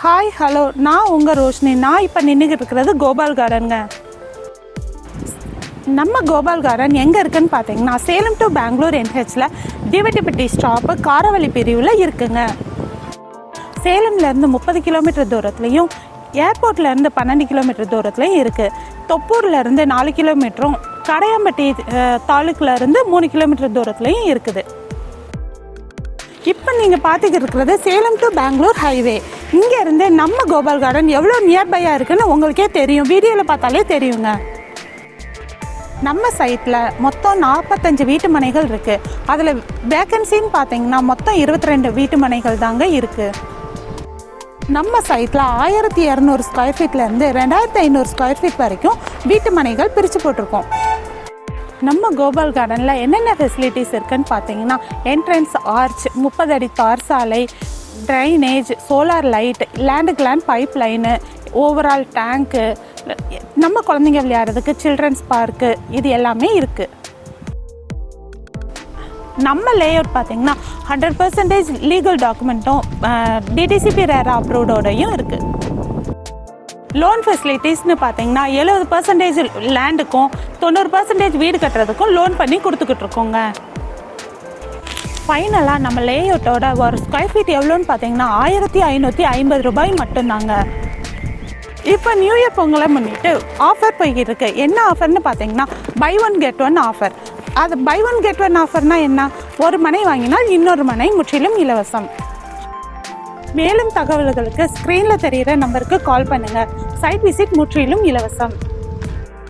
Hi hello நான் உங்கள் ரோஷினி. நான் இப்போ நின்றுக்கிட்டு இருக்கிறது கோபால் கார்டனுங்க நம்ம கோபால் கார்டன் எங்கே இருக்குன்னு பார்த்தீங்கன்னா சேலம் டு பெங்களூர் என்ஹெச்சில் டிவிட்டிப்பட்டி ஸ்டாப்பு காரவழி பிரிவில் இருக்குங்க. சேலம்லேருந்து முப்பது கிலோமீட்டர் தூரத்துலையும் ஏர்போர்ட்லேருந்து பன்னெண்டு கிலோமீட்டர் தூரத்துலையும் இருக்குது தொப்பூர்லேருந்து நாலு கிலோமீட்டரும் கடையம்பட்டி தாலுக்கிலேருந்து இருந்து மூணு கிலோமீட்டர் தூரத்துலையும் இருக்குது. இப்போ நீங்கள் பார்த்துக்கிட்டு இருக்கிறது சேலம் டு பெங்களூர் ஹைவே இங்கேருந்து நம்ம கோபால் கார்டன் எவ்வளோ நியர்பையாக இருக்குன்னு உங்களுக்கே தெரியும். வீடியோவில் பார்த்தாலே தெரியுங்க. நம்ம சைட்டில் மொத்தம் நாற்பத்தஞ்சு வீட்டு மனைகள் இருக்குது அதில் வேக்கன்சின்னு பார்த்தீங்கன்னா மொத்தம் இருபத்தி ரெண்டு வீட்டு மனைகள் தாங்க இருக்குது நம்ம சைட்டில் ஆயிரத்தி இரநூறு ஸ்கொயர் ஃபீட்லேருந்து ரெண்டாயிரத்தி ஐநூறு ஸ்கொயர் ஃபீட் வரைக்கும் வீட்டு மனைகள் பிரித்து போட்டிருக்கோம். நம்ம கோபால் கார்டனில் என்னென்ன ஃபெசிலிட்டிஸ் இருக்குன்னு பார்த்தீங்கன்னா என்ட்ரன்ஸ் ஆர்ச் முப்பது அடி தார் சாலை ட்ரைனேஜ் சோலார் லைட் லேண்டுக்கு லேண்ட் பைப் லைனு ஓவரால் டேங்க்கு நம்ம குழந்தைங்க விளையாடுறதுக்கு சில்ட்ரன்ஸ் பார்க்கு இது எல்லாமே இருக்குது நம்ம லேஅவுட் பார்த்தீங்கன்னா ஹண்ட்ரட் பர்சன்டேஜ் லீகல் டாக்குமெண்ட்டும் டிடிசிபி ரேர் அப்ரூவ்டோடையும் இருக்குது லோன் ஃபெசிலிட்டிஸ்னு பார்த்தீங்கன்னா எழுபது பர்சன்டேஜ் லேண்டுக்கும் தொண்ணூறு பர்சன்டேஜ் வீடு கட்டுறதுக்கும் லோன் பண்ணி கொடுத்துக்கிட்டு இருக்கோங்க. ஃபைனலாக நம்ம லேஅவுட்டோட ஒரு ஸ்கொயர் ஃபீட் எவ்வளோன்னு பார்த்தீங்கன்னா ஆயிரத்தி ஐநூற்றி ஐம்பது ரூபாய் மட்டும்தாங்க. இப்போ நியூ இயர் பொங்கலை முன்னிட்டு ஆஃபர் போய்கிட்டு இருக்கு என்ன ஆஃபர்னு பார்த்தீங்கன்னா buy one get one offer அது பை ஒன் கெட் ஒன் ஆஃபர்னால் என்ன? ஒரு மனை வாங்கினால் இன்னொரு மனை முற்றிலும் இலவசம். மேலும் தகவல்களுக்கு ஸ்க்ரீனில் தெரிகிற நம்பருக்கு கால் பண்ணுங்கள் சைட் விசிட் முற்றிலும் இலவசம்.